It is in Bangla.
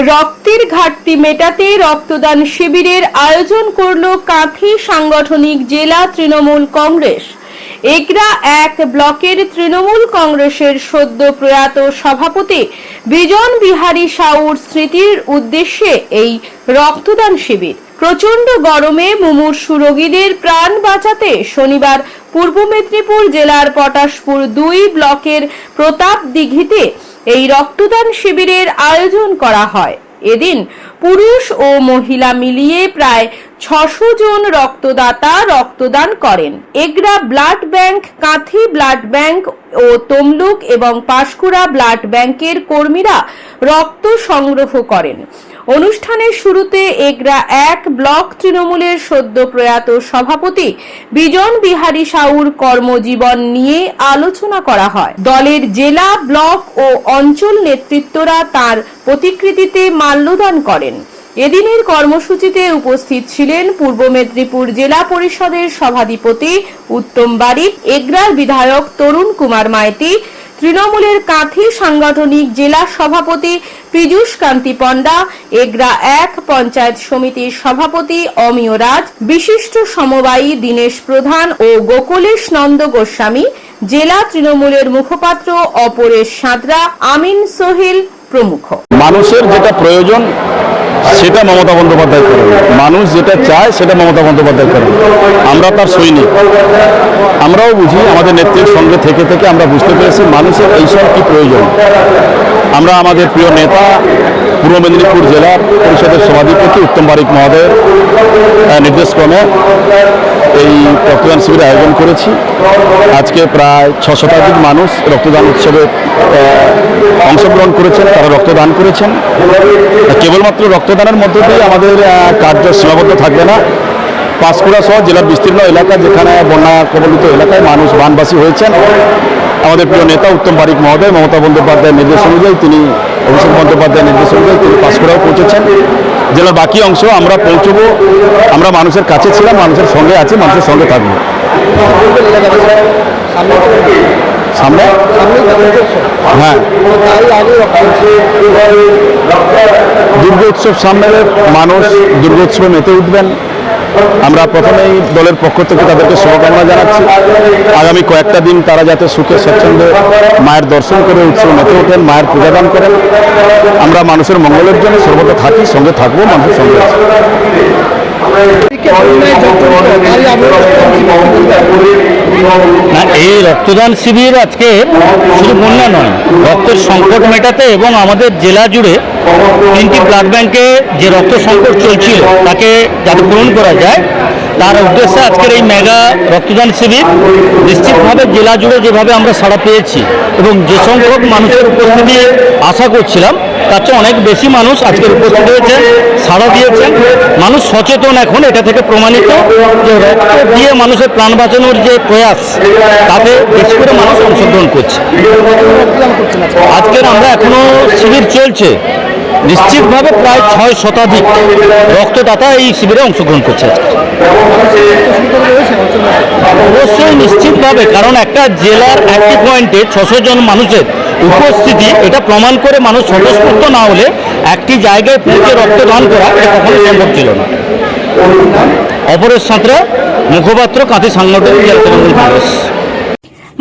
রক্তের ঘাটতি মেটাতে রক্তদান শিবিরের আয়োজন করল কাঁথি সাংগঠনিক জেলা তৃণমূল কংগ্রেস। এগরা এক ব্লকের তৃণমূল কংগ্রেসের সদ্য প্রয়াত সভাপতি বিজন বিহারী সাউর স্মৃতির উদ্দেশ্যে এই রক্তদান শিবির। প্রচণ্ড গরমে মুমূর্ষু রোগীদের প্রাণ বাঁচাতে শনিবার পূর্ব মেদিনীপুর জেলার পটাশপুর দুই ব্লকের প্রতাপ দিঘিতে এই রক্তদান শিবিরের আয়োজন করা হয়। এদিন পুরুষ ও মহিলা মিলিয়ে প্রায় ছশো জন রক্তদাতা রক্তদান করেন। Egra blood bank, Kanthi blood bank ও তমলুক এবং পাঁশকুড়া ব্লাড ব্যাংকের কর্মীরা রক্ত সংগ্রহ করেন। অনুষ্ঠানের শুরুতে এগরা এক ব্লক তৃণমূলের সদ্য প্রয়াত সভাপতি বিজন বিহারী সাউর কর্মজীবন নিয়ে আলোচনা করা হয়। দলের জেলা, ব্লক ও অঞ্চল নেতৃত্বরা তার প্রতিকৃতিতে মাল্যদান করেন। এদিনের কর্মসূচিতে উপস্থিত ছিলেন পূর্ব মেদিনীপুর জেলা পরিষদের সভাধিপতি উত্তম বারিক, এগরার বিধায়ক তরুণ কুমার মাইতি তৃণমূলের কাঁথি সাংগঠনিক জেলা সভাপতি পীযূষ কান্তি পণ্ডা, এগরা এক পঞ্চায়েত সমিতির সভাপতি অমিয় রাজ, বিশিষ্ট সমবায়ী দীনেশ প্রধান ও গোকুলেশ নন্দ গোস্বামী, জেলা তৃণমূলের মুখপাত্র অপরেশ সাঁতরা, আমিন সোহেল প্রমুখ। মানুষের যেটা প্রয়োজন সেটা মমতা বন্দ্যোপাধ্যায় করেন। মানুষ যেটা চায় সেটা মমতা বন্দ্যোপাধ্যায় করেন। আমরা তার সৈনিক। আমরাও বুঝি আমাদের নেত্রীর সঙ্গে থেকে থেকে আমরা বুঝতে পেরেছি মানুষের এইসব কি প্রয়োজন। আমরা আমাদের প্রিয় নেতা পূর্ব মেদিনীপুর জেলা পরিষদের সভাধিপতি উত্তম বারিক আহ, নির্দেশক্রমে এই রক্তদান শিবির আয়োজন করেছি। আজকে প্রায় ছ শতাধিক মানুষ রক্তদান উৎসবে অংশগ্রহণ করেছেন, তারা রক্তদান করেছেন। কেবলমাত্র রক্তদানের মধ্য দিয়ে আমাদের কার্য সীমাবদ্ধ থাকবে না। পাঁশকুড়া সহ জেলার বিস্তীর্ণ এলাকা যেখানে বন্যা কবলিত এলাকায় মানুষ বানবাসী হয়েছেন, আমাদের প্রিয় নেতা উত্তম বারিক মহোদয়, মমতা বন্দ্যোপাধ্যায়ের নির্দেশ অনুযায়ী তিনি অভিষেক বন্দ্যোপাধ্যায় নির্দেশ অনুযায়ী তিনি পাঁশকুড়াও পৌঁছেছেন। জেলার বাকি অংশ আমরা পৌঁছবো। আমরা মানুষের কাছে ছিলাম, মানুষের সঙ্গে আছি, মানুষের সঙ্গে থাকব। সামনে? হ্যাঁ। দুর্গোৎসব সামনে, মানুষ দুর্গোৎসবে মেতে উঠবেন। আমরা প্রথমেই দলের পক্ষ থেকে তাদেরকে শুভকামনা জানাচ্ছি। আগামী কয়েকটা দিন তারা যাতে সুখে স্বচ্ছন্দে মায়ের দর্শন করে, উৎসবে মেতে ওঠেন, মায়ের পূজাদান করেন। আমরা মানুষের মঙ্গলের জন্য সর্বদা থাকি, সঙ্গে থাকব, মানুষের সঙ্গে আছি। এই রক্তদান শিবির আজকে শুধু বন্যা নয়, রক্তের সংকট মেটাতে এবং আমাদের জেলা জুড়ে তিনটি ব্লাড ব্যাংকে যে রক্ত সংকট চলছিল, তাকে যাতে পূরণ করা যায়, তার উদ্দেশ্যে আজকের এই মেগা রক্তদান শিবির নিশ্চিতভাবে জেলা জুড়ে যেভাবে আমরা সাড়া পেয়েছি এবং যে সংখ্যক মানুষের উপস্থিতি আশা করছিলাম, তার চেয়ে অনেক বেশি মানুষ আজকের উপস্থিত হয়েছে, সাড়া দিয়েছে মানুষ সচেতন এখন, এটা থেকে প্রমাণিত যে রক্ত দিয়ে মানুষের প্রাণ বাঁচানোর যে প্রয়াস, তাতে বেশি করে মানুষ অংশগ্রহণ করছে। আজকের আমরা এখনও শিবির চলছে। নিশ্চিতভাবে প্রায় ছয় শতাধিক রক্তদাতা এই শিবিরে অংশগ্রহণ করছে। অবশ্যই নিশ্চিতভাবে, কারণ একটা জেলার একটি পয়েন্টে ছশো জন মানুষের উপস্থিতি, এটা প্রমাণ করে মানুষ স্বতঃস্ফূর্ত না হলে একটি জায়গায় পৌঁছে রক্তদান করা এটা কখনো সম্ভব ছিল না। অপরের সাঁতরা মুখপাত্র কাঁথি সাংগঠনিক জেলা তৃণমূল কংগ্রেস।